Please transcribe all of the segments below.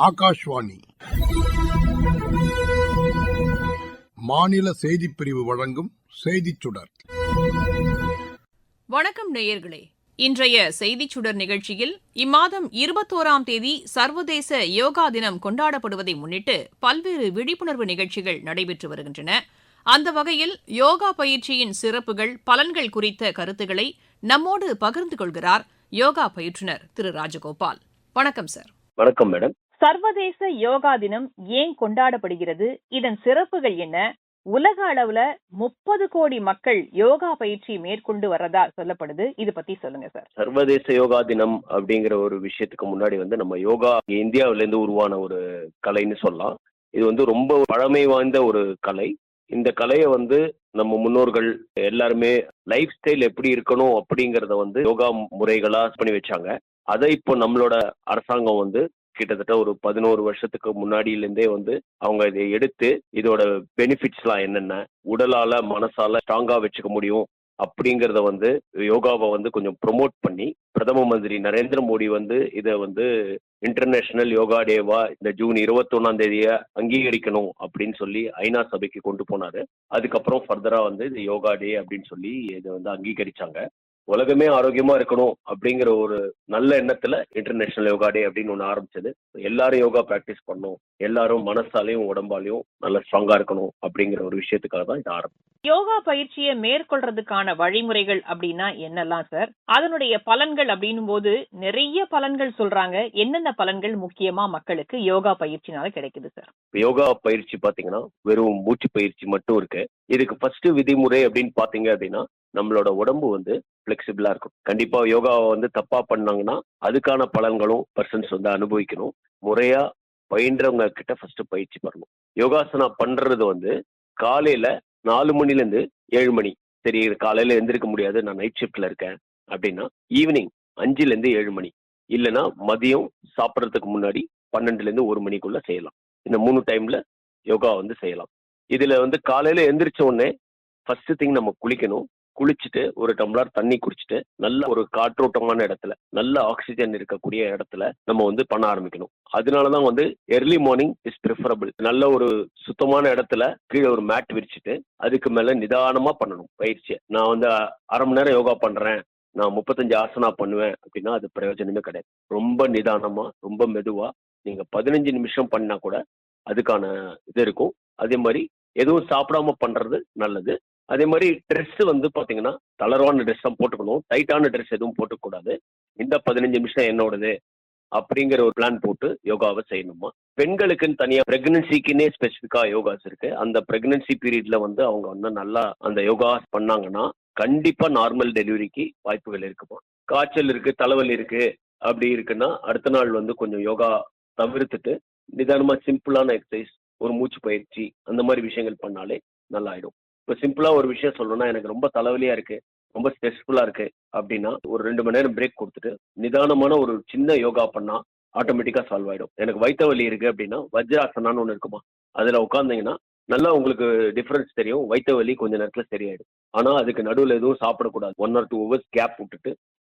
ஆகாஷ்வாணி. மாநில செய்திப் பிரிவு வழங்கும் செய்திச் சுடர். வணக்கம் நேயர்களே. இன்றைய செய்திச் சுடர் நிகழ்ச்சியில் இம்மாதம் இருபத்தோராம் தேதி சர்வதேச யோகா தினம் கொண்டாடப்படுவதை முன்னிட்டு பல்வேறு விழிப்புணர்வு நிகழ்ச்சிகள் நடைபெற்று வருகின்றன. அந்த வகையில் யோகா பயிற்சியின் சிறப்புகள் பலன்கள் குறித்த கருத்துக்களை நம்மோடு பகிர்ந்து கொள்கிறார் யோகா பயிற்றுனர் திரு ராஜகோபால். வணக்கம் சார். வணக்கம் மேடம். சர்வதேச யோகா தினம் ஏன் கொண்டாடப்படுகிறது? இதன் சிறப்புகள் என்ன? உலக அளவுல முப்பது கோடி மக்கள் யோகா பயிற்சி மேற்கொண்டு வர்றதா சொல்லப்படுது. இது பத்தி சொல்லுங்க சார். சர்வதேச யோகா தினம் அப்படிங்கிற ஒரு விஷயத்துக்கு முன்னாடி வந்து நம்ம யோகா இந்தியாவில இருந்து உருவான ஒரு கலைன்னு சொல்லலாம். இது வந்து ரொம்ப பழமை வாய்ந்த ஒரு கலை. இந்த கலையை வந்து நம்ம முன்னோர்கள் எல்லாருமே லைஃப் ஸ்டைல் எப்படி இருக்கணும் அப்படிங்கறத வந்து யோகா முறைகளா பண்ணி வச்சாங்க. அதை இப்போ நம்மளோட அரசாங்கம் வந்து கிட்டத்தட்ட ஒரு பதினோரு வருஷத்துக்கு முன்னாடியில இருந்தே வந்து அவங்க இதை எடுத்து இதோட பெனிஃபிட்ஸ்லாம் என்னென்ன உடலால மனசால ஸ்ட்ராங்கா வச்சுக்க முடியும் அப்படிங்கறத வந்து யோகாவை வந்து கொஞ்சம் ப்ரொமோட் பண்ணி பிரதம மந்திரி நரேந்திர மோடி வந்து இதை வந்து இன்டர்நேஷனல் யோகா டேவா இந்த ஜூன் இருபத்தொன்னாம் தேதியை அங்கீகரிக்கணும் அப்படின்னு சொல்லி ஐநா சபைக்கு கொண்டு போனாரு. அதுக்கப்புறம் ஃபர்தரா வந்து இது யோகா டே அப்படின்னு சொல்லி இதை வந்து அங்கீகரிச்சாங்க. உலகமே ஆரோக்கியமா இருக்கணும் அப்படிங்கிற ஒரு நல்ல எண்ணத்துல இன்டர்நேஷனல் யோகா டே அப்படின்னு ஒன்று ஆரம்பிச்சது. எல்லாரும் யோகா ப்ராக்டிஸ் பண்ணணும். எல்லாரும் மனசாலையும் உடம்பாலையும் நல்ல ஸ்ட்ராங்கா இருக்கணும் அப்படிங்கிற ஒரு விஷயத்துக்காக தான் இது ஆரம்பிச்சு யோகா பயிற்சியை மேற்கொள்றதுக்கான வழிமுறைகள் அப்படின்னா என்னெல்லாம் சார் அதனுடைய பலன்கள் அப்படின்னும் போது நிறைய பலன்கள் சொல்றாங்க. என்னென்ன பலன்கள் முக்கியமா மக்களுக்கு யோகா பயிற்சினால கிடைக்குது சார் யோகா பயிற்சி பாத்தீங்கன்னா வெறும் மூச்சு பயிற்சி மட்டும் இருக்கு. இதுக்கு ஃபர்ஸ்ட் விதிமுறை அப்படின்னு பாத்தீங்க அப்படின்னா நம்மளோட உடம்பு வந்து ஃபிளெக்சிபிளா இருக்கும். கண்டிப்பா யோகாவை வந்து தப்பா பண்ணாங்கன்னா அதுக்கான பலன்களும் பர்சன்ஸ் வந்து அனுபவிக்கணும். முறையா பயின்றவங்க கிட்ட ஃபர்ஸ்ட் பயிற்சி பண்ணணும். யோகாசனா பண்றது வந்து காலையில நாலு மணில இருந்து ஏழு மணி. சரி காலையில எந்திரிக்க முடியாது நான் நைட் ஷிஃப்ட்ல இருக்கேன் அப்படின்னா ஈவினிங் அஞ்சுல இருந்து ஏழு மணி. இல்லைன்னா மதியம் சாப்பிட்றதுக்கு முன்னாடி பன்னெண்டுல இருந்து ஒரு மணிக்குள்ள செய்யலாம். இந்த மூணு டைம்ல யோகா வந்து செய்யலாம். இதுல வந்து காலையில எந்திரிச்ச உடனே ஃபர்ஸ்ட் திங் நம்ம குளிக்கணும். குளிச்சுட்டு ஒரு டம்ளர் தண்ணி குடிச்சிட்டு நல்ல ஒரு காற்றோட்டமான இடத்துல நல்ல ஆக்சிஜன் இருக்கக்கூடிய இடத்துல நம்ம வந்து பண்ண ஆரம்பிக்கணும். அதனாலதான் வந்து எர்லி மார்னிங் இஸ் ப்ரிஃபரபிள் நல்ல ஒரு சுத்தமான இடத்துல கீழே ஒரு மேட் விரிச்சிட்டு அதுக்கு மேல நிதானமா பண்ணணும் பயிற்சியை. நான் வந்து அரை மணி நேரம் யோகா பண்றேன் நான் முப்பத்தஞ்சு ஆசனா பண்ணுவேன் அப்படின்னா அது பிரயோஜனமே கிடையாது. ரொம்ப நிதானமா ரொம்ப மெதுவா நீங்க பதினஞ்சு நிமிஷம் பண்ணா கூட அதுக்கான இது இருக்கும். அதே மாதிரி எதுவும் சாப்பிடாம பண்றது நல்லது. அதே மாதிரி ட்ரெஸ் வந்து பார்த்தீங்கன்னா தளர்வான ட்ரெஸ் தான் போட்டுக்கணும். டைட்டான ட்ரெஸ் எதுவும் போட்டுக்கூடாது. இந்த பதினஞ்சு நிமிஷம் என்னோடது அப்படிங்கிற ஒரு பிளான் போட்டு யோகாவை செய்யணுமா? பெண்களுக்குன்னு தனியாக பிரெக்னன்சிக்குன்னே ஸ்பெசிஃபிக்காக யோகாஸ் இருக்கு. அந்த பிரெக்னன்சி பீரியட்ல வந்து அவங்க வந்து நல்லா அந்த யோகாஸ் பண்ணாங்கன்னா கண்டிப்பாக நார்மல் டெலிவரிக்கு வாய்ப்புகள் இருக்குமா? காய்ச்சல் இருக்கு தலைவலி இருக்கு அப்படி இருக்குன்னா அடுத்த நாள் வந்து கொஞ்சம் யோகா தவிர்த்துட்டு நிதானமாக சிம்பிளான எக்ஸசைஸ் ஒரு மூச்சு பயிற்சி அந்த மாதிரி விஷயங்கள் பண்ணாலே நல்லாயிடும். இப்போ சிம்பிளாக ஒரு விஷயம் சொல்லணும்னா எனக்கு ரொம்ப தலைவலியாக இருக்குது ரொம்ப ஸ்ட்ரெஸ்ஃபுல்லாக இருக்குது அப்படின்னா ஒரு ரெண்டு மணி நேரம் பிரேக் கொடுத்துட்டு நிதானமான ஒரு சின்ன யோகா பண்ணால் ஆட்டோமேட்டிக்காக சால்வ் ஆயிடும். எனக்கு வயிற்று வலி இருக்குது அப்படின்னா வஜ்ராசனான்னு ஒன்று இருக்குமா அதில் உட்காந்தீங்கன்னா நல்லா உங்களுக்கு டிஃப்ரென்ஸ் தெரியும் வயிற்று வலி கொஞ்ச நேரத்தில் சரியாயிடும். ஆனால் அதுக்கு நடுவில் எதுவும் சாப்பிடக்கூடாது. One or two hours gap விட்டுட்டு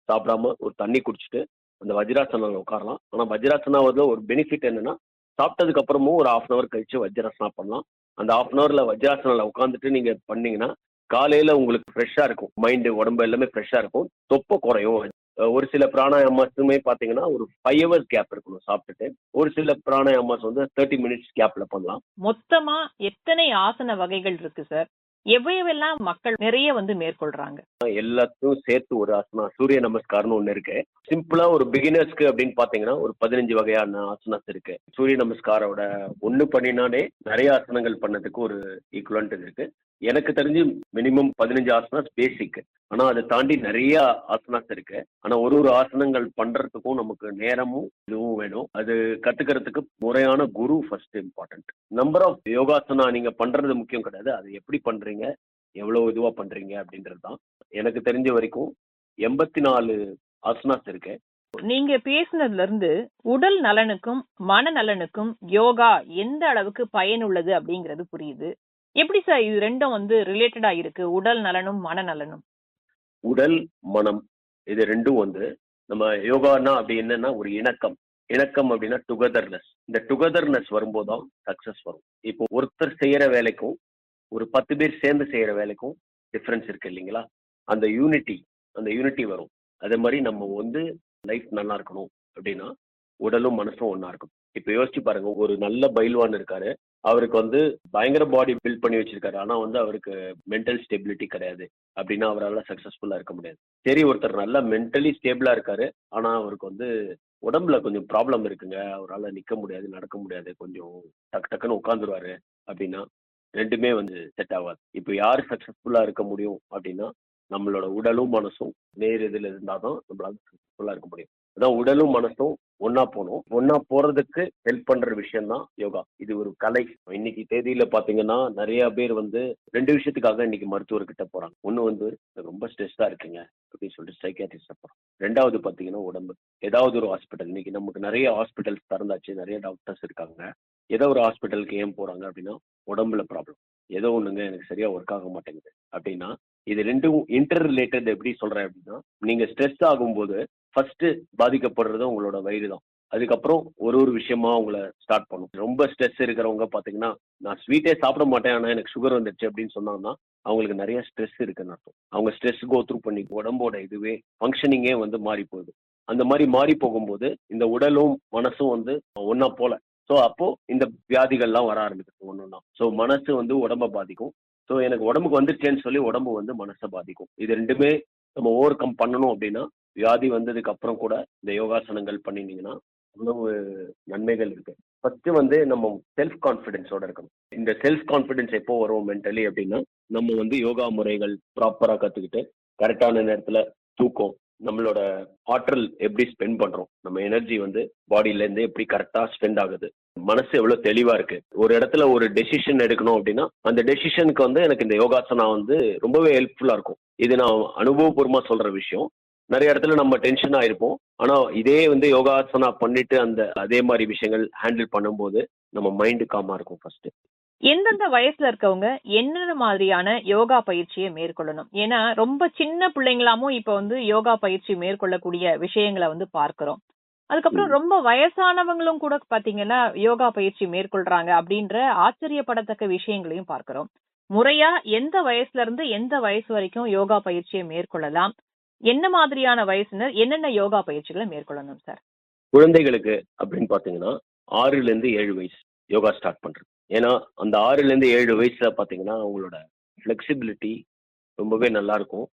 சாப்பிடாம ஒரு தண்ணி குடிச்சிட்டு அந்த வஜ்ராசனாவில் உட்காரலாம். ஆனால் வஜ்ராசனாவதில் ஒரு பெனிஃபிட் என்னென்னா சாப்பிட்டதுக்கு அப்புறமும் ஒரு ஹாஃப் அன் அவர் கழிச்சு வஜ்ராசனா பண்ணலாம். அந்த ஹாஃப் அன் அவர்ல வஜ்ராசனில் உட்காந்துட்டு நீங்க பண்ணீங்கன்னா காலையில உங்களுக்கு ஃப்ரெஷ்ஷா இருக்கும். மைண்டு உடம்பு எல்லாமே ஃப்ரெஷ்ஷா இருக்கும். தொப்பை குறையும். ஒரு சில பிராணாயாமஸுமே பாத்தீங்கன்னா ஒரு ஃபைவ் ஹவர்ஸ் கேப் இருக்கணும் சாப்பிட்டுட்டு. ஒரு சில பிராணாயாமஸ் வந்து தேர்ட்டி மினிட்ஸ் கேப்ல பண்ணலாம். மொத்தமா எத்தனை ஆசன வகைகள் இருக்கு சார் எவையவெல்லாம் மக்கள் நிறைய வந்து மேற்கொள்றாங்க? எல்லாத்தையும் சேர்த்து ஒரு ஆசனா சூரிய நமஸ்காரம்னு ஒண்ணு இருக்கு. சிம்பிளா ஒரு பிகினர்ஸ்க்கு அப்படின்னு பாத்தீங்கன்னா ஒரு பதினஞ்சு வகையான ஆசனாஸ் இருக்கு. சூரிய நமஸ்காரோட ஒண்ணு பண்ணினாலே நிறைய ஆசனங்கள் பண்ணதுக்கு ஒரு ஈக்குவலண்ட் இருக்கு. எனக்கு தெரிஞ்சு மினிமம் பதினஞ்சு ஆசனாஸ் பேசிக் ஆனா அதை தாண்டி நிறைய ஆசனாஸ் இருக்கு. ஆனா ஒரு ஒரு ஆசனங்கள் பண்றதுக்கும் நமக்கு நேரமும் இதுவும் வேணும். அது கத்துக்கிறதுக்கு முறையான குரு ஃபர்ஸ்ட் இம்பார்ட்டன்ட் நம்பர் ஆஃப் யோகாசனா நீங்க பண்றது முக்கியம் கிடையாது. அது எப்படி பண்றீங்க? எவ்வளவு இதுவா பண்றீங்க? அப்படின்றது தான். எனக்கு தெரிஞ்ச வரைக்கும் எண்பத்தி நாலு ஆசனாஸ் இருக்கு. நீங்க பேசுனதுல இருந்து உடல் நலனுக்கும் மனநலனுக்கும் யோகா எந்த அளவுக்கு பயனுள்ளது அப்படிங்கிறது புரியுது. எப்படி சார் இது ரெண்டும் வந்து ரிலேட்டடா இருக்கு? உடல் நலனும் மனநலனும் உடல் மனம் இது ரெண்டும் வந்து நம்ம யோகானா அப்படி என்னன்னா ஒரு இணக்கம். இணக்கம் அப்படின்னா டுகெதர்னஸ் இந்த டுகெதர்னஸ் வரும்போது தான் சக்சஸ் வரும். இப்போ ஒருத்தர் செய்யற வேலைக்கும் ஒரு பத்து பேர் சேர்ந்து செய்யற வேலைக்கும் டிஃப்ரென்ஸ் இருக்கு இல்லைங்களா? அந்த யூனிட்டி அந்த யூனிட்டி வரும். அதே மாதிரி நம்ம வந்து லைஃப் நல்லா இருக்கணும் அப்படின்னா உடலும் மனசும் ஒன்றா இருக்கும் இப்போ யோசிச்சு பாருங்க ஒரு நல்ல பைல்வான் இருக்காரு. அவருக்கு வந்து பயங்கர பாடி பில்ட் பண்ணி வச்சிருக்காரு. ஆனா வந்து அவருக்கு மென்டல் ஸ்டெபிலிட்டி கிடையாது. அப்படின்னா அவரால் சக்சஸ்ஃபுல்லா இருக்க முடியாது. சரி ஒருத்தர் நல்லா மென்டலி ஸ்டேபிளா இருக்காரு. ஆனா அவருக்கு வந்து உடம்புல கொஞ்சம் ப்ராப்ளம் இருக்குங்க. அவரால் நிக்க முடியாது நடக்க முடியாது. கொஞ்சம் டக்கு டக்குன்னு உட்காந்துருவாரு அப்படின்னா ரெண்டுமே வந்து செட் ஆகாது. இப்போ யார் சக்சஸ்ஃபுல்லா இருக்க முடியும் அப்படின்னா நம்மளோட உடலும் மனசும் நேர் இதில் இருந்தால் தான் நம்மளால சக்சஸ்ஃபுல்லா இருக்க முடியும். அதான் உடலும் மனசும் ஒன்னா போகணும் ஒன்னா போறதுக்கு ஹெல்ப் பண்ற விஷயம் தான் யோகா. இது ஒரு கலை. இன்னைக்கு தேதியில பாத்தீங்கன்னா நிறைய பேர் வந்து ரெண்டு விஷயத்துக்காக இன்னைக்கு மருத்துவர்கிட்ட போறாங்க. ஒண்ணு வந்து ரொம்ப ஸ்ட்ரெஸ்ஸா இருக்குங்க அப்படின்னு சொல்லிட்டு சைக்கியாட்ரிஸ்ட போறோம் ரெண்டாவது பாத்தீங்கன்னா உடம்பு. ஏதாவது ஒரு ஹாஸ்பிட்டல் இன்னைக்கு நமக்கு நிறைய ஹாஸ்பிட்டல்ஸ் திறந்தாச்சு. நிறைய டாக்டர்ஸ் இருக்காங்க. ஏதோ ஒரு ஹாஸ்பிட்டலுக்கு ஏன் போறாங்க அப்படின்னா உடம்புல ப்ராப்ளம் ஏதோ ஒண்ணுங்க எனக்கு சரியா ஒர்க் ஆக மாட்டேங்குது. அப்படின்னா இது ரெண்டும் இன்டர் ரிலேட்டட் எப்படி சொல்றேன் அப்படின்னா நீங்க ஸ்ட்ரெஸ் ஆகும்போது ஃபர்ஸ்ட் பாதிக்கப்படுறது உங்களோட வயிறு தான். அதுக்கப்புறம் ஒரு ஒரு விஷயமா உங்களை ஸ்டார்ட் பண்ணும். ரொம்ப ஸ்ட்ரெஸ் இருக்கிறவங்க பாத்தீங்கன்னா நான் ஸ்வீட்டே சாப்பிட மாட்டேன் ஆனா எனக்கு சுகர் வந்துடுச்சு அப்படின்னு சொன்னாங்கன்னா அவங்களுக்கு நிறைய ஸ்ட்ரெஸ் இருக்குன்னு அர்த்தம். அவங்க ஸ்ட்ரெஸ் கோ த்ரூ பண்ணி உடம்போட இதுவே ஃபங்க்ஷனிங்கே வந்து மாறி போகுது. அந்த மாதிரி மாறி போகும்போது இந்த உடலும் மனசும் வந்து ஒன்னா போல. ஸோ அப்போ இந்த வியாதிகள்லாம் வர ஆரம்பிக்குது ஒன்னொன்னா ஸோ மனசு வந்து உடம்ப பாதிக்கும். ஸோ எனக்கு உடம்புக்கு வந்துருச்சேன்னு சொல்லி உடம்பு வந்து மனசை பாதிக்கும். இது ரெண்டுமே நம்ம ஓவர் கம் பண்ணணும் அப்படின்னா வியாதி வந்ததுக்கு அப்புறம் கூட இந்த யோகாசனங்கள் பண்ணினீங்கன்னா அவ்வளவு நன்மைகள் இருக்கு. ஃபர்ஸ்ட் வந்து நம்ம செல்ஃப் கான்ஃபிடென்ஸோட இருக்கணும். இந்த செல்ஃப் கான்ஃபிடென்ஸ் எப்போ வரும் மென்டலி அப்படின்னா நம்ம வந்து யோகா முறைகள் ப்ராப்பரா கத்துக்கிட்டு கரெக்டான நேரத்துல தூக்கம் நம்மளோட ஆற்றல் எப்படி ஸ்பெண்ட் பண்றோம் நம்ம எனர்ஜி வந்து பாடியில இருந்து எப்படி கரெக்டா ஸ்பெண்ட் ஆகுது மனசு எவ்வளவு தெளிவா இருக்கு ஒரு இடத்துல ஒரு டெசிஷன் எடுக்கணும் அப்படின்னா அந்த டெசிஷனுக்கு வந்து எனக்கு இந்த யோகாசனா வந்து ரொம்பவே ஹெல்ப்ஃபுல்லா இருக்கும். இது நான் அனுபவபூர்வமா சொல்ற விஷயம். நிறைய இடத்துல நம்ம டென்ஷன் ஆயிருப்போம் ஆனா இதே வந்து யோகாசனா பண்ணிட்டு அந்த அதே மாதிரி விஷயங்கள் ஹேண்டில் பண்ணும்போது நம்ம மைண்டு காமா இருக்கும் ஃபர்ஸ்ட் எந்தெந்த வயசுல இருக்கவங்க என்னென்ன மாதிரியான யோகா பயிற்சியை மேற்கொள்ளணும்? ஏன்னா ரொம்ப சின்ன பிள்ளைங்களாமும் இப்ப வந்து யோகா பயிற்சி மேற்கொள்ளக்கூடிய விஷயங்களை வந்து பார்க்கிறோம். அதுக்கப்புறம். ரொம்ப வயசானவங்களும் கூட பாத்தீங்கன்னா யோகா பயிற்சி மேற்கொள்றாங்க அப்படின்ற ஆச்சரியப்படத்தக்க விஷயங்களையும் பார்க்கிறோம். முறையா எந்த வயசுல இருந்து எந்த வயசு வரைக்கும் யோகா பயிற்சியை மேற்கொள்ளலாம்? என்ன மாதிரியான வயசினர் என்னென்ன யோகா பயிற்சிகளை மேற்கொள்ளணும் சார்? குழந்தைகளுக்கு அப்படின்னு பாத்தீங்கன்னா ஆறுல இருந்து ஏழு வயசு யோகா ஸ்டார்ட் பண்றது. ஏன்னா அந்த ஆறுல இருந்து ஏழு வயசுல பார்த்தீங்கன்னா அவங்களோட ஃப்ளெக்சிபிலிட்டி ரொம்பவே நல்லா இருக்கும்.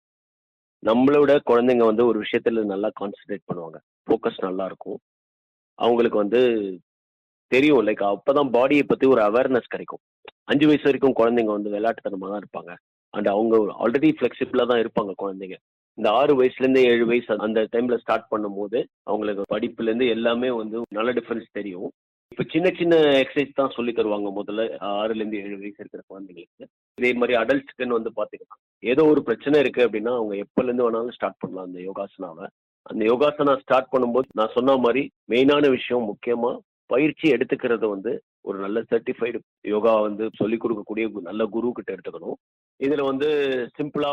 நம்மளோட குழந்தைங்க வந்து ஒரு விஷயத்துல நல்லா கான்சென்ட்ரேட் பண்ணுவாங்க. ஃபோக்கஸ் நல்லா இருக்கும். அவங்களுக்கு வந்து தெரியும் லைக் அப்பதான் பாடியை பத்தி ஒரு அவேர்னஸ் கிடைக்கும். அஞ்சு வயசு வரைக்கும் குழந்தைங்க வந்து விளையாட்டுத்தனமாக தான் இருப்பாங்க. அண்ட் அவங்க ஆல்ரெடி ஃப்ளெக்சிபிளாக தான் இருப்பாங்க குழந்தைங்க. இந்த ஆறு வயசுல இருந்து ஏழு வயசு அந்த டைம்ல ஸ்டார்ட் பண்ணும்போது அவங்களுக்கு படிப்புல இருந்து எல்லாமே வந்து நல்ல டிஃபரன்ஸ் தெரியும். இப்போ சின்ன சின்ன எக்ஸசைஸ் தான் சொல்லி தருவாங்க முதல்ல ஆறுல இருந்து ஏழு வயசு இருக்கிற குழந்தைங்களுக்கு இதே மாதிரி அடல்ட்ஸ்க்குன்னு வந்து பாத்தீங்கன்னா ஏதோ ஒரு பிரச்சனை இருக்கு அப்படின்னா அவங்க எப்பல இருந்து வேணாலும் ஸ்டார்ட் பண்ணலாம் அந்த யோகாசனாவை. அந்த யோகாசனா ஸ்டார்ட் பண்ணும்போது நான் சொன்ன மாதிரி மெயினான விஷயம் முக்கியமா பயிற்சி எடுத்துக்கிறது வந்து ஒரு நல்ல சர்டிஃபைடு யோகா வந்து சொல்லிக் கொடுக்கக்கூடிய நல்ல குரு கிட்ட எடுத்துக்கணும். இதுல வந்து சிம்பிளா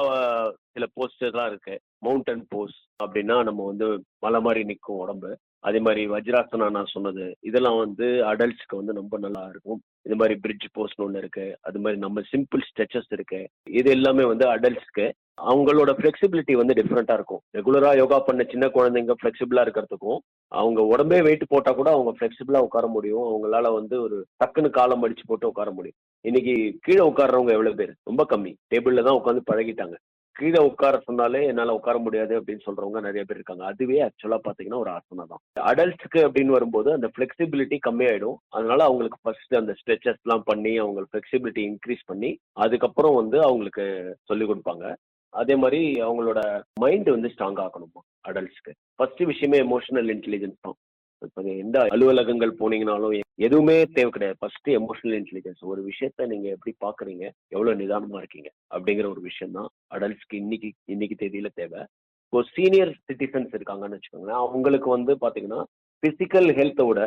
சில போஸ்டர்லாம் இருக்கு. மவுண்டன் போஸ் அப்படின்னா நம்ம வந்து மலை மாதிரி நிற்கும் உடம்பு. அதே மாதிரி வஜ்ராசனா நான் சொன்னது இதெல்லாம் வந்து அடல்ட்ஸ்க்கு வந்து ரொம்ப நல்லா இருக்கும். இது மாதிரி பிரிட்ஜ் போஸ்ட்னு ஒன்று இருக்கு. அது மாதிரி நம்ம சிம்பிள் ஸ்ட்ரெச்சஸ் இருக்கு. இது எல்லாமே வந்து அடல்ட்ஸ்க்கு அவங்களோட ஃபிளெக்சிபிலிட்டி வந்து டிஃப்ரெண்ட்டாக இருக்கும். ரெகுலராக யோகா பண்ண சின்ன குழந்தைங்க ஃப்ளெக்சிபிளாக இருக்கிறதுக்கும் அவங்க உடம்பே வெயிட் போட்டால் கூட அவங்க ஃப்ளெக்சிபிளாக உட்கார முடியும். அவங்களால வந்து ஒரு டக்குன்னு காலம் அடிச்சு போட்டு உட்கார முடியும். இன்னைக்கு கீழே உட்காடுறவங்க எவ்வளவு பேர்? ரொம்ப கம்மி. டேபிள்ல தான் உட்காந்து பழகிட்டாங்க. கீழே உட்கார சொன்னாலே என்னால உட்கார முடியாது அப்படின்னு சொல்றவங்க நிறைய பேர் இருக்காங்க. அதுவே ஆக்சுவலா பாத்தீங்கன்னா ஒரு ஆசனா தான். அடல்ட்ஸ்க்கு அப்படின்னு வரும்போது அந்த ஃபிளெக்சிபிலிட்டி கம்மியாயிடும். அதனால அவங்களுக்கு ஃபர்ஸ்ட் அந்த ஸ்ட்ரெச்சஸ் எல்லாம் பண்ணி அவங்க ஃபிளெக்சிபிலிட்டி இன்க்ரீஸ் பண்ணி அதுக்கப்புறம் வந்து அவங்களுக்கு சொல்லி கொடுப்பாங்க. அதே மாதிரி அவங்களோட மைண்ட் வந்து ஸ்ட்ராங் ஆகணுமா அடல்ட்ஸ்க்கு ஃபர்ஸ்ட் விஷயமே எமோஷனல் இன்டெலிஜென்ஸ் தான். இப்போ எந்த அலுவலகங்கள் போனீங்கனாலும் எதுவுமே தேவை கிடையாது. ஃபர்ஸ்ட் எமோஷனல் இன்டெலிஜென்ஸ் ஒரு விஷயத்த நீங்க எப்படி பாக்குறீங்க எவ்வளவு நிதானமா இருக்கீங்க அப்படிங்கிற ஒரு விஷயம் தான் அடல்ட்ஸ்க்கு இன்னைக்கு இன்னைக்கு தேதியில தேவை. இப்போ சீனியர் சிட்டிசன்ஸ் இருக்காங்கன்னு வச்சுக்கோங்களேன் அவங்களுக்கு வந்து பாத்தீங்கன்னா பிசிக்கல் ஹெல்த்தை விட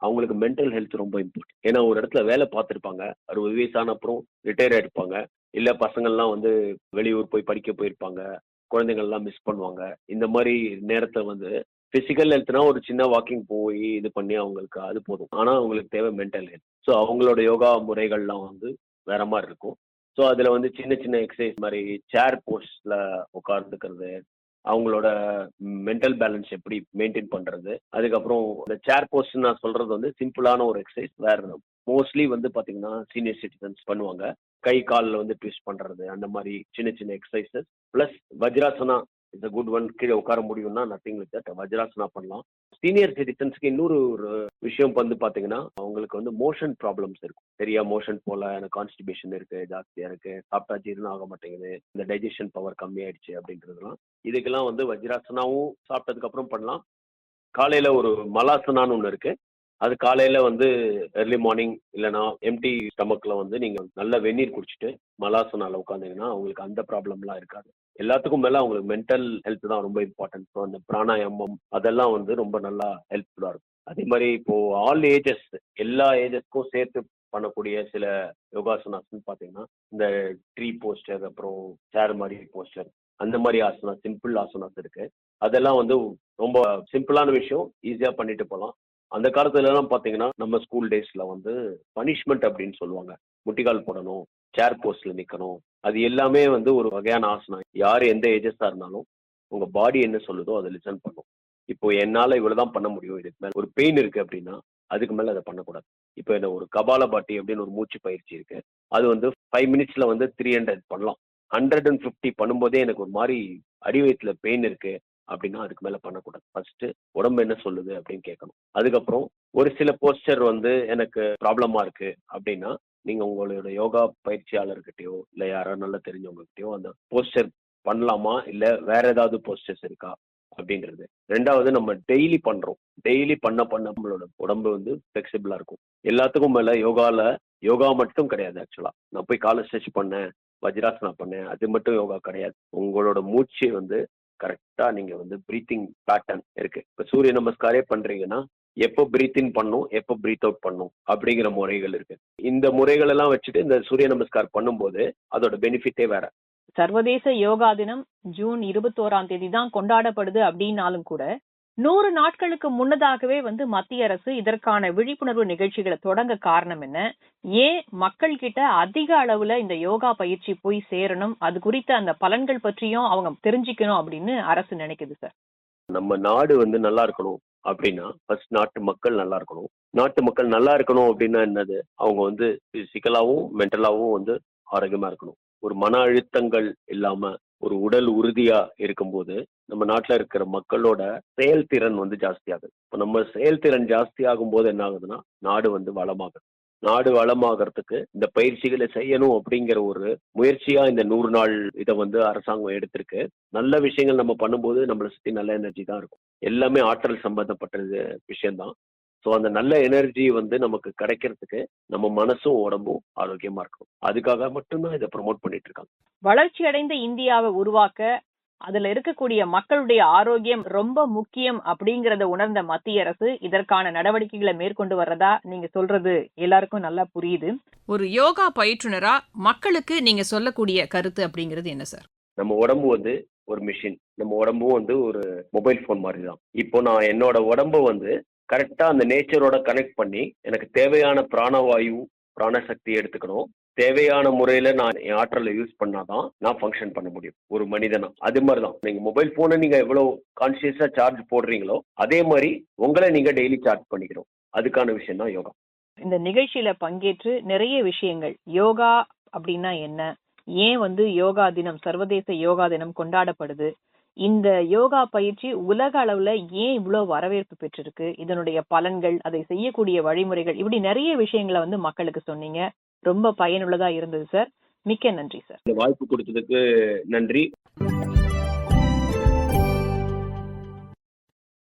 அவங்களுக்கு மென்டல் ஹெல்த் ரொம்ப இம்பார்ட்டன்ட் ஏன்னா ஒரு இடத்துல வேலை பார்த்துருப்பாங்க அறுபது வயசான அப்புறம் ரிட்டையர் ஆயிருப்பாங்க இல்ல பசங்கள்லாம் வந்து வெளியூர் போய் படிக்க போயிருப்பாங்க குழந்தைங்கள்லாம் மிஸ் பண்ணுவாங்க இந்த மாதிரி நேரத்தை வந்து பிசிக்கல் ஹெல்த்னா ஒரு சின்ன வாக்கிங் போய் இது பண்ணி அவங்களுக்கு அது போதும். ஆனா அவங்களுக்கு தேவை மென்டல் ஹெல்த் ஸோ அவங்களோட யோகா முறைகள்லாம் வந்து வேற மாதிரி இருக்கும். ஸோ அதுல வந்து சின்ன சின்ன எக்ஸசைஸ் மாதிரி சேர் போஸ்ட்ல உட்கார்ந்துக்கிறது அவங்களோட மென்டல் பேலன்ஸ் எப்படி மெயின்டைன் பண்றது அதுக்கப்புறம் இந்த சேர் போஸ்ட் நான் சொல்றது வந்து சிம்பிளான ஒரு எக்ஸசைஸ் வேற மோஸ்ட்லி வந்து பாத்தீங்கன்னா சீனியர் சிட்டிசன்ஸ் பண்ணுவாங்க. கை காலில் வந்து ட்விஸ்ட் பண்றது அந்த மாதிரி சின்ன சின்ன exercises plus Vajrasana is a good one கீழே உட்கார முடியும்னா நத்திங் லைக் தட் வஜ்ராசனா பண்ணலாம். சீனியர் சிட்டிசன்ஸ்க்கு இன்னொரு ஒரு விஷயம் வந்து பாத்தீங்கன்னா அவங்களுக்கு வந்து மோஷன் ப்ராப்ளம்ஸ் இருக்கும். சரியா மோஷன் போல எனக்கு கான்ஸ்டிபேஷன் இருக்கு ஜாஸ்தியா இருக்கு. சாப்பிட்டா ஜீரணம் ஆக மாட்டேங்குது. இந்த டைஜஷன் பவர் கம்மியாயிடுச்சு அப்படின்றதுலாம். இதுக்கெல்லாம் வந்து வஜ்ராசனாவும் சாப்பிட்டதுக்கு அப்புறம் பண்ணலாம். காலையில ஒரு மலாசனான்னு ஒன்று இருக்கு. அது காலையில வந்து எர்லி மார்னிங் இல்லைனா எம்டி ஸ்டமக்ல வந்து நீங்க நல்ல வெந்நீர் குடிச்சிட்டு மலாசனால உட்காந்தீங்கன்னா அவங்களுக்கு அந்த ப்ராப்ளம்லாம் இருக்காது. எல்லாத்துக்கும் மேல அவங்களுக்கு மென்டல் ஹெல்த் தான் ரொம்ப இம்பார்ட்டன்ட் ஸோ அந்த பிராணாயாமம் அதெல்லாம் வந்து ரொம்ப நல்லா ஹெல்ப்ஃபுல்லா இருக்கும். அதே மாதிரி இப்போ ஆல் ஏஜஸ் எல்லா ஏஜஸ்க்கும் சேர்த்து பண்ணக்கூடிய சில யோகாசனாஸ்ன்னு பார்த்தீங்கன்னா இந்த ட்ரீ போஸ்டர் அப்புறம் சேர் மாதிரி போஸ்டர் அந்த மாதிரி ஆசனா சிம்பிள் ஆசனாஸ் இருக்கு. அதெல்லாம் வந்து ரொம்ப சிம்பிளான விஷயம் ஈஸியா பண்ணிட்டு போகலாம். அந்த காலத்துல எல்லாம் பாத்தீங்கன்னா நம்ம ஸ்கூல் டேஸ்ல வந்து பனிஷ்மெண்ட் அப்படின்னு சொல்லுவாங்க. முட்டிக்கால் போடணும் சேர் போஸ்ட்ல நிக்கணும் அது எல்லாமே வந்து ஒரு வகையான ஆசனம். யார் எந்த ஏஜஸா இருந்தாலும் உங்க பாடி என்ன சொல்லுதோ அதை லிசன் பண்ணும். இப்போ என்னால இவ்வளவுதான் பண்ண முடியும். இதுக்கு மேல ஒரு பெயின் இருக்கு அப்படின்னா அதுக்கு மேல அதை பண்ணக்கூடாது. இப்போ என்ன ஒரு கபால பாட்டி அப்படின்னு ஒரு மூச்சு பயிற்சி இருக்கு. அது வந்து ஃபைவ் மினிட்ஸ்ல வந்து த்ரீ ஹண்ட்ரட் பண்ணலாம். ஹண்ட்ரட் அண்ட் ஃபிஃப்டி பண்ணும்போதே எனக்கு ஒரு மாதிரி அடிவயத்துல பெயின் இருக்கு அப்படின்னா அதுக்கு மேல பண்ணக்கூடாது. ஃபர்ஸ்ட் உடம்பு என்ன சொல்லுது அப்படின்னு கேட்கணும். அதுக்கப்புறம் ஒரு சில போஸ்டர் வந்து எனக்கு ப்ராப்ளமா இருக்கு அப்படின்னா நீங்க உங்களோட யோகா பயிற்சியாளர்கிட்டயோ இல்ல யாரோ நல்லா தெரிஞ்சவங்ககிட்டயோ அந்த போஸ்டர் பண்ணலாமா? இல்ல வேற ஏதாவது போஸ்டர்ஸ் இருக்கா? அப்படின்றது ரெண்டாவது நம்ம டெய்லி பண்றோம். டெய்லி பண்ண பண்ண நம்மளோட உடம்பு வந்து ஃபிளெக்சிபிளா இருக்கும். எல்லாத்துக்கும் மேல யோகால யோகா மட்டும் கிடையாது ஆக்சுவலா நான் போய் காலை ஸ்ட்ரெச் பண்ணேன் வஜ்ராசனா பண்ணேன் அது மட்டும் யோகா கிடையாது. உங்களோட மூச்சு வந்து கரெக்டா நீங்க வந்து பிரீத்திங் பேட்டர்ன் இருக்கு. இப்ப சூரிய நமஸ்காரே பண்றீங்கன்னா எப்போ பிரீத் இன் பண்ணும் எப்போ பிரீத் அவுட் பண்ணும் அப்படிங்கிற முறைகள் இருக்கு. இந்த முறைகள் எல்லாம் வச்சுட்டு இந்த சூரிய நமஸ்கார் பண்ணும்போது அதோட பெனிஃபிட்டே வேற. சர்வதேச யோகா தினம் ஜூன் இருபத்தோராம் தேதி தான் கொண்டாடப்படுது அப்படின்னாலும் கூட நூறு நாட்களுக்கு முன்னதாகவே வந்து மத்திய அரசு இதற்கான விழிப்புணர்வு நிகழ்ச்சிகளை தொடங்க காரணம் என்ன? ஏன் மக்கள் கிட்ட அதிக அளவுல இந்த யோகா பயிற்சி போய் சேரணும்? அது குறித்த அந்த பலன்கள் பற்றியும் அவங்க தெரிஞ்சுக்கணும் அப்படின்னு அரசு நினைக்குது சார். நம்ம நாடு வந்து நல்லா இருக்கணும். அப்படின்னா ஃபர்ஸ்ட் நாட்டு மக்கள் நல்லா இருக்கணும். நாட்டு மக்கள் நல்லா இருக்கணும் அப்படின்னா என்னது? அவங்க வந்து பிசிக்கலாகவும் மென்டலாவும் வந்து ஆரோக்கியமா இருக்கணும். ஒரு மன அழுத்தங்கள் இல்லாம ஒரு உடல் உறுதியா இருக்கும்போது நம்ம நாட்டுல இருக்கிற மக்களோட செயல்திறன் வந்து ஜாஸ்தியாகுது. இப்போ நம்ம செயல்திறன் ஜாஸ்தி ஆகும் போது என்ன ஆகுதுன்னா நாடு வந்து வளமாகுது. நாடு வளமாகறதுக்கு இந்த பயிற்சிகளை செய்யணும் அப்படிங்கிற ஒரு முயற்சியா இந்த நூறு நாள் இதை வந்து அரசாங்கம் எடுத்திருக்கு. நல்ல விஷயங்கள் நம்ம பண்ணும்போது நம்மளை சுத்தி நல்ல எனர்ஜி தான் இருக்கும். எல்லாமே ஆற்றல் சம்பந்தப்பட்ட விஷயம்தான். ஸோ அந்த நல்ல எனர்ஜி வந்து நமக்கு கிடைக்கிறதுக்கு நம்ம மனசும் உடம்பும் ஆரோக்கியமா இருக்கும் அதுக்காக மட்டும்தான் இதை ப்ரொமோட் பண்ணிட்டு இருக்காங்க. வளர்ச்சி அடைந்த இந்தியாவை உருவாக்க அதுல இருக்கக்கூடிய மக்களுடைய ஆரோக்கியம் ரொம்ப முக்கியம் அப்படிங்கறத உணர்ந்த மத்திய அரசு இதற்கான நடவடிக்கைகளை மேற்கொண்டு வர்றதா நீங்க சொல்றது எல்லாருக்கும் நல்லா புரியுது. ஒரு யோகா பயிற்றுனரா மக்களுக்கு நீங்க சொல்லக்கூடிய கருத்து அப்படிங்கிறது என்ன சார்? நம்ம உடம்பு வந்து ஒரு மிஷின் நம்ம உடம்பும் வந்து ஒரு மொபைல் ஃபோன் மாதிரி தான் இப்போ நான் என்னோட உடம்ப வந்து கரெக்டா அந்த நேச்சரோட கனெக்ட் பண்ணி எனக்கு தேவையான பிராணவாயு பிராணசக்தி எடுத்துக்கணும். தேவையான முறையில நான் என் ஆற்றலை யூஸ் பண்ணாதான் நான் ஃபங்க்ஷன் பண்ண முடியும். ஒரு மனிதனா. அது மாதிரி தான் நீங்க மொபைல் போனை நீங்க எவ்வளவு கான்சியஸா சார்ஜ் போடுறீங்களோ அதே மாதிரி உங்களை நீங்க டெய்லி சார்ஜ் பண்ணிக்கிறோம். அதுக்கான விஷயம் தான் யோகா. இந்த நிகழ்ச்சியில பங்கேற்று நிறைய விஷயங்கள். யோகா அப்படின்னா என்ன? ஏன் வந்து யோகா தினம் சர்வதேச யோகா தினம் கொண்டாடப்படுது? இந்த யோகா பயிற்சி உலக அளவுல ஏன் இவ்வளவு வரவேற்பு பெற்றிருக்கு? இதனுடைய பலன்கள் அதை செய்யக்கூடிய வழிமுறைகள் இப்படி நிறைய விஷயங்களை வந்து மக்களுக்கு சொன்னீங்க. ரொம்ப பயனுள்ளதா இருந்தது சார். மிக்க நன்றி சார். வாய்ப்பு கொடுத்ததுக்கு நன்றி.